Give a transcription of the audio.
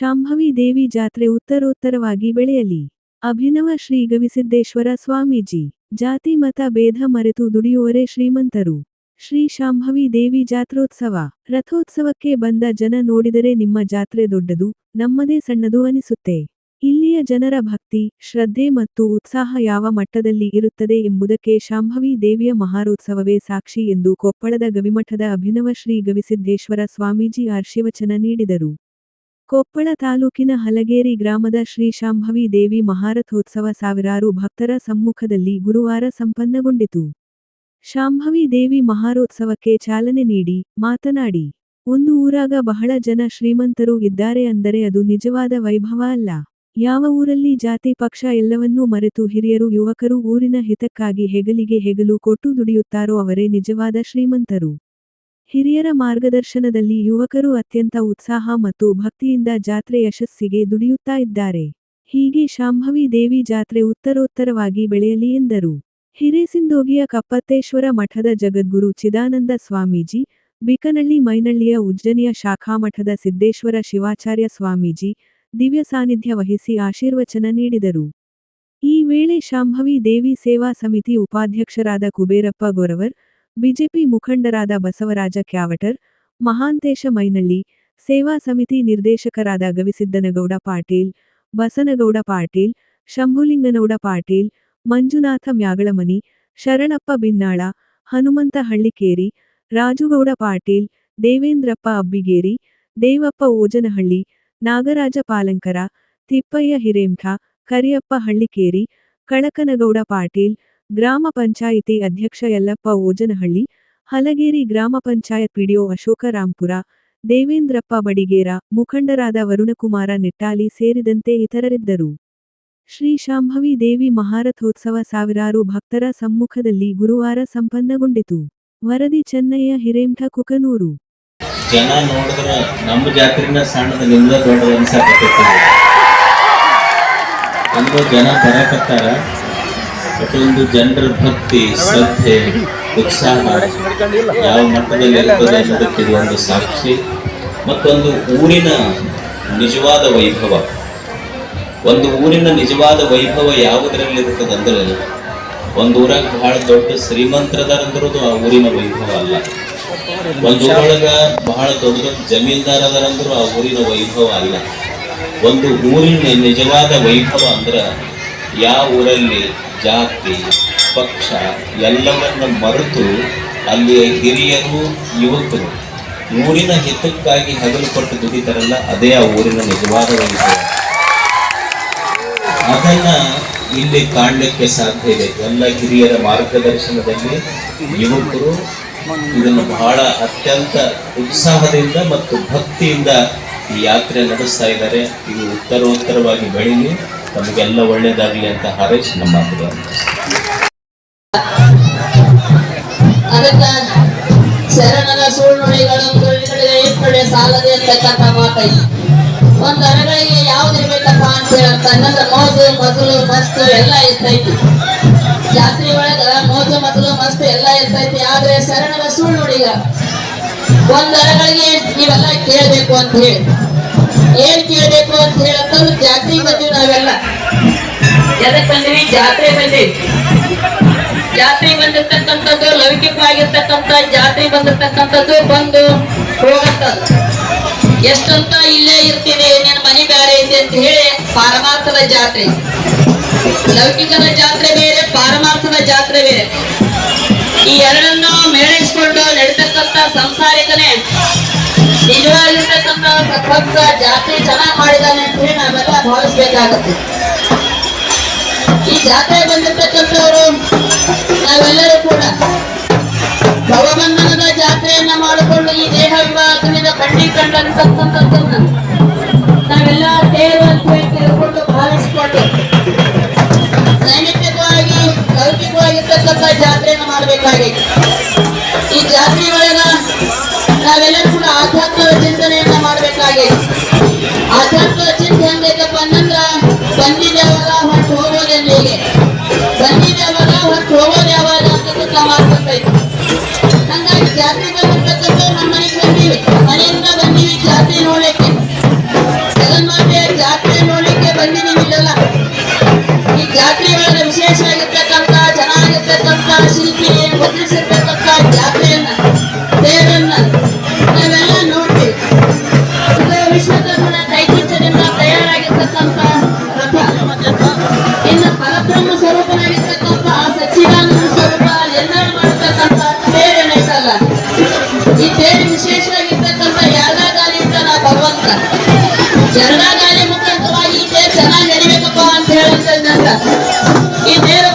ಶಾಂಭವಿ ದೇವಿ ಜಾತ್ರೆ ಉತ್ತರೋತ್ತರವಾಗಿ ಬೆಳೆಯಲಿ. ಅಭಿನವ ಶ್ರೀ ಗವಿಸಿದ್ದೇಶ್ವರ ಸ್ವಾಮೀಜಿ, ಜಾತಿ ಮತ ಭೇದ ಮರೆತು ದುಡಿಯುವರೇ ಶ್ರೀಮಂತರು. ಶ್ರೀ ಶಾಂಭವಿ ದೇವಿ ಜಾತ್ರೋತ್ಸವ. ರಥೋತ್ಸವಕ್ಕೆ ಬಂದ ಜನ ನೋಡಿದರೆ ನಿಮ್ಮ ಜಾತ್ರೆ ದೊಡ್ಡದು, ನಮ್ಮದೇ ಸಣ್ಣದು ಅನಿಸುತ್ತೆ. ಇಲ್ಲಿಯ ಜನರ ಭಕ್ತಿ, ಶ್ರದ್ಧೆ ಮತ್ತು ಉತ್ಸಾಹ ಯಾವ ಮಟ್ಟದಲ್ಲಿ ಇರುತ್ತದೆ ಎಂಬುದಕ್ಕೆ ಶಾಂಭವಿ ದೇವಿಯ ಮಹಾರೋತ್ಸವವೇ ಸಾಕ್ಷಿ ಎಂದು ಕೊಪ್ಪಳದ ಗವಿಮಠದ ಅಭಿನವ ಶ್ರೀ ಗವಿಸಿದ್ದೇಶ್ವರ ಸ್ವಾಮೀಜಿ ಆರ್ಶಿವಚನ ನೀಡಿದರು. ಕೊಪ್ಪಳ ತಾಲೂಕಿನ ಹಲಗೇರಿ ಗ್ರಾಮದ ಶ್ರೀ ಶಾಂಭವಿ ದೇವಿ ಮಹಾರಥೋತ್ಸವ ಸಾವಿರಾರು ಭಕ್ತರ ಸಮ್ಮುಖದಲ್ಲಿ ಗುರುವಾರ ಸಂಪನ್ನಗೊಂಡಿತು. ಶಾಂಭವಿ ದೇವಿ ಮಹಾರೋತ್ಸವಕ್ಕೆ ಚಾಲನೆ ನೀಡಿ, ಮಾತನಾಡಿ, ಒಂದು ಊರಾಗ ಬಹಳ ಜನ ಶ್ರೀಮಂತರು ಇದ್ದಾರೆ ಅಂದರೆ ಅದು ನಿಜವಾದ ವೈಭವ ಅಲ್ಲ. ಯಾವ ಊರಲ್ಲಿ ಜಾತಿ, ಪಕ್ಷ ಎಲ್ಲವನ್ನೂ ಮರೆತು ಹಿರಿಯರು, ಯುವಕರು ಊರಿನ ಹಿತಕ್ಕಾಗಿ ಹೆಗಲಿಗೆ ಹೆಗಲು, ಕೊಟ್ಟು ದುಡಿಯುತ್ತಾರೋ ಅವರೇ ನಿಜವಾದ ಶ್ರೀಮಂತರು. ಹಿರಿಯರ ಮಾರ್ಗದರ್ಶನದಲ್ಲಿ ಯುವಕರು ಅತ್ಯಂತ ಉತ್ಸಾಹ ಮತ್ತು ಭಕ್ತಿಯಿಂದ ಜಾತ್ರೆ ಯಶಸ್ಸಿಗೆ ದುಡಿಯುತ್ತಾ ಇದ್ದಾರೆ. ಹೀಗೆ ಶಾಂಭವಿ ದೇವಿ ಜಾತ್ರೆ ಉತ್ತರೋತ್ತರವಾಗಿ ಬೆಳೆಯಲಿ ಎಂದರು. ಹಿರೇಸಿಂದೋಗಿಯ ಕಪ್ಪತ್ತೇಶ್ವರ ಮಠದ ಜಗದ್ಗುರು ಚಿದಾನಂದ ಸ್ವಾಮೀಜಿ, ಬಿಕನಳ್ಳಿ ಮೈನಳ್ಳಿಯ ಉಜ್ಜನಿಯ ಶಾಖಾಮಠದ ಸಿದ್ದೇಶ್ವರ ಶಿವಾಚಾರ್ಯ ಸ್ವಾಮೀಜಿ ದಿವ್ಯ ಸಾನ್ನಿಧ್ಯ ವಹಿಸಿ ಆಶೀರ್ವಚನ ನೀಡಿದರು. ಈ ವೇಳೆ ಶಾಂಭವಿ ದೇವಿ ಸೇವಾ ಸಮಿತಿ ಉಪಾಧ್ಯಕ್ಷರಾದ ಕುಬೇರಪ್ಪ ಗೊರವರ್ ಬಿಜೆಪಿ ಮುಖಂಡರಾದ ಬಸವರಾಜ ಕ್ಯಾವಟರ್, ಮಹಾಂತೇಶ ಮೈನಳ್ಳಿ, ಸೇವಾ ಸಮಿತಿ ನಿರ್ದೇಶಕರಾದ ಗವಿಸಿದ್ದನಗೌಡ ಪಾಟೀಲ್, ಬಸನಗೌಡ ಪಾಟೀಲ್, ಶಂಭುಲಿಂಗನೌಡ ಪಾಟೀಲ್, ಮಂಜುನಾಥ ಮ್ಯಾಗಳಮನಿ, ಶರಣಪ್ಪ ಬಿನ್ನಾಳ ಹನುಮಂತ ಹಳ್ಳಿಕೇರಿ ರಾಜುಗೌಡ ಪಾಟೀಲ್, ದೇವೇಂದ್ರಪ್ಪ ಅಬ್ಬಿಗೇರಿ, ದೇವಪ್ಪ ಓಜನಹಳ್ಳಿ, ನಾಗರಾಜ ಪಾಲಂಕರ, ತಿಪ್ಪಯ್ಯ ಹಿರೇಂಠ ಕರಿಯಪ್ಪ ಹಳ್ಳಿಕೇರಿ ಕಳಕನಗೌಡ ಪಾಟೀಲ್ ಗ್ರಾಮ ಪಂಚಾಯಿತಿ ಅಧ್ಯಕ್ಷ ಯಲ್ಲಪ್ಪ ಓಜನಹಳ್ಳಿ, ಹಲಗೇರಿ ಗ್ರಾಮ ಪಂಚಾಯತ್ ಪಿಡಿಒ ಅಶೋಕ ರಾಂಪುರ ದೇವೇಂದ್ರಪ್ಪ ಬಡಿಗೇರ, ಮುಖಂಡರಾದ ವರುಣಕುಮಾರ ನೆಟ್ಟಾಲಿ ಸೇರಿದಂತೆ ಇತರರಿದ್ದರು. ಶ್ರೀ ಶಾಂಭವಿ ದೇವಿ ಮಹಾರಥೋತ್ಸವ ಸಾವಿರಾರು ಭಕ್ತರ ಸಮ್ಮುಖದಲ್ಲಿ ಗುರುವಾರ ಸಂಪನ್ನಗೊಂಡಿತು. ವರದಿ ಚೆನ್ನಯ್ಯ ಹಿರೇಂಠ ಕುಕನೂರು. ಜನ ನೋಡಿದ್ರೆ ನಮ್ಮ ಅನ್ಸಕತ್ತೈತಿ. ಅಂದ್ರೆ ಜನ ಬರಕತ್ತಾರ. ಪ್ರತಿಯೊಂದು ಜನರ ಭಕ್ತಿ, ಶ್ರದ್ಧೆ, ಉತ್ಸಾಹ ಯಾವ ಮಟ್ಟದಲ್ಲಿ ಇರ್ತದೆ ಅನ್ನೋದಕ್ಕೆ ಒಂದು ಸಾಕ್ಷಿ. ಮತ್ತೊಂದು ಊರಿನ ನಿಜವಾದ ವೈಭವ. ಒಂದು ಊರಿನ ನಿಜವಾದ ವೈಭವ ಯಾವುದರಲ್ಲಿ ಇರ್ತದೆ ಅಂದರೆ, ಒಂದು ಊರಾಗ ಬಹಳ ದೊಡ್ಡ ಶ್ರೀಮಂತರದಾರಂದ್ರದು ಆ ಊರಿನ ವೈಭವ ಅಲ್ಲ. ಒಂದು ಊರೊಳಗ ಬಹಳ ದೊಡ್ಡ ದೊಡ್ಡ ಜಮೀನ್ದಾರ ಆ ಊರಿನ ವೈಭವ ಅಲ್ಲ. ಒಂದು ಊರಿನ ನಿಜವಾದ ವೈಭವ ಅಂದ್ರ ಯಾವ ಊರಲ್ಲಿ ಜಾತಿ, ಪಕ್ಷ ಎಲ್ಲವನ್ನು ಮರೆತು ಅಲ್ಲಿಯ ಹಿರಿಯರು ಯುವಕರು ಊರಿನ ಹಿತಕ್ಕಾಗಿ ಹಗಲು ಕೊಟ್ಟು ದುಡಿತಾರಲ್ಲ, ಅದೇ ಆ ಊರಿನ ನಿಜವಾದ ಅದನ್ನ ಇಲ್ಲಿ ಕಾಣಲಿಕ್ಕೆ ಸಾಧ್ಯ ಇದೆ. ಎಲ್ಲ ಹಿರಿಯರ ಮಾರ್ಗದರ್ಶನದಲ್ಲಿ ಯುವಕರು ಇದನ್ನು ಬಹಳ ಅತ್ಯಂತ ಉತ್ಸಾಹದಿಂದ ಮತ್ತು ಭಕ್ತಿಯಿಂದ ಈ ಯಾತ್ರೆ ನಡೆಸ್ತಾ ಇದ್ದಾರೆ. ಇದು ಉತ್ತರೋತ್ತರವಾಗಿ ಬೆಳೀಲಿ. ತಮಗೆಲ್ಲ ಒಳ್ಳೇದಾಗಲಿ ಅಂತ ಹಾರೈಸಿ ನಮ್ಮ ಶರಣರ ಇಟ್ಟುಳೆ ಸಾಲದೆ ಅಂತಕ್ಕಂಥ ಮಾತೈತಿ ಒಂದ್ ಅರಗಳಿಗೆ ಯಾವ್ದಿರ್ಬೇಕಪ್ಪ ಅಂತ ಹೇಳಂತ ಮೋಜು ಮಸಲು ಮಸ್ತು ಎಲ್ಲ ಇರ್ತೈತಿ. ಜಾತ್ರೆ ಒಳಗ ಮೋಜು ಮಸಲು ಮಸ್ತು ಎಲ್ಲ ಇರ್ತೈತಿ. ಆದ್ರೆ ಶರಣರ ಸುಳ್ಳುಡಿಗ ಒಂದ್ ಅರಗಳಿಗೆ ನೀವೆಲ್ಲ ಕೇಳಬೇಕು ಅಂತ ಹೇಳಿ. ಏನ್ ಕೇಳಬೇಕು ಅಂತ ಹೇಳಂತಂದ್ರೆ ಜಾತ್ರೆ ಬಂದಿವಿ ನಾವೆಲ್ಲ. ಎದಕ್ ಬಂದಿವಿ ಜಾತ್ರೆ ಬಂದಿವಿ ಜಾತ್ರೆ ಬಂದಿರ್ತಕ್ಕಂಥದ್ದು ಲೌಕಿಕವಾಗಿರ್ತಕ್ಕಂಥ, ಜಾತ್ರೆ ಬಂದಿರ್ತಕ್ಕಂಥದ್ದು ಬಂದು ಹೋಗಂತದ್ದು. ಎಷ್ಟಂತ ಇಲ್ಲೇ ಇರ್ತೀವಿ ನಿನ್ನ ಮನೆ ಬೇರೆ ಐತಿ ಅಂತ ಹೇಳಿ ಪಾರಮಾರ್ಥದ ಜಾತ್ರೆ. ಲೌಕಿಕದ ಜಾತ್ರೆ ಬೇರೆ, ಪಾರಮಾರ್ಥದ ಜಾತ್ರೆ ಬೇರೆ. ಈ ಎರಡನ್ನು ಮೇಳೈಸ್ಕೊಂಡು ನಡೀತಕ್ಕಂಥ ಸಂಸಾರಿಕನೇ ನಿಜವಾಗಿರ್ತಕ್ಕಂಥ ಭಕ್ತ ಜಾತ್ರೆ ಚೆನ್ನಾಗಿ ಮಾಡಿದ್ದಾನೆ ಅಂತ ಹೇಳಿ ನಾವೆಲ್ಲ ಭಾವಿಸ್ಬೇಕಾಗತ್ತೆ. ಈ ಜಾತ್ರೆ ಬಂದಿರ್ತಕ್ಕಂಥವ್ರು ನಾವೆಲ್ಲರೂ ಕೂಡ ಭವಬಂಧನದ ಜಾತ್ರೆಯನ್ನ ಮಾಡಿಕೊಂಡು ಈ ದೇಹ ವಿವಾಹದಿಂದ ಖಂಡೀಕಂಡಂತಕ್ಕಂಥದ್ದನ್ನ ನಾವೆಲ್ಲ ದೇವರು ಅಂತ ಹೇಳಿ ತಿಳ್ಕೊಂಡು ಭಾವಿಸ್ಕೊಂಡು ನೈಮಿತ್ಯವಾಗಿ ಲೌಕಿಕವಾಗಿರ್ತಕ್ಕಂಥ ಜಾತ್ರೆಯನ್ನು ಮಾಡಬೇಕಾಗೈತಿ. ಈ ಜಾತ್ರೆ ಒಳಗ ನಾವೆಲ್ಲ ಕೂಡ ಆಧ್ಯಾತ್ಮದ ಚಿಂತನೆಯನ್ನ ಮಾಡ್ಬೇಕಾಗಿದೆ ಆಧ್ಯಾತ್ಮದ ಚಿಂತನೆ ಬೇಕಪ್ಪ ಅಂತಂದ್ರ ಬಂದಿದ್ದೇವಲ್ಲ ಹೊರಟು ಹೋಗೋದೆಂದು ಹೀಗೆ. ಬಂದಿದ್ದೇವಲ್ಲ ಹೊರಟು ಹೋಗೋದು ಯಾವಾಗ ಅಂತ ಮಾಡ್ಕೊತೈತಿ ಹಂಗಾಗಿ ಜಾತ್ರೆ ಬರ್ತಕ್ಕಂಥ ನಮ್ಮ ಮನೆಗೆ ಬಂದೀವಿ. ಮನೆಯಿಂದ ಬಂದೀವಿ ಜಾತ್ರೆ ನೋಡಕ್ಕೆ ಜಗನ್ಮಾತೆಯ ಜಾತ್ರೆ ನೋಡಲಿಕ್ಕೆ ಬಂದಿದ್ದೀವಿಲ್ಲ ಈ ಜಾತ್ರೆ ಒಳಗೆ ವಿಶೇಷ ಆಗಿರ್ತಕ್ಕಂಥ ಚೆನ್ನಾಗಿರ್ತಕ್ಕಂಥ ಶಿಲ್ಪಿ ವರ್ತಿಸಿರ್ತಕ್ಕಂಥ ಈ ವಿಶೇಷವಾಗಿರ್ತಕ್ಕಂಥ ವಿಶೇಷವಾಗಿರ್ತಕ್ಕಂಥ ಗಾಲಿ ಇರ್ತಾನ ಭಗವಂತ. ಎರಡಾಗಾಲಿ ಮುಖಾಂತರವಾಗಿ ಈ ತೇರು ಚೆನ್ನಾಗಿ ನಡಿಬೇಕಪ್ಪ ಅಂತ ಹೇಳಂತ ಈ ತೇರು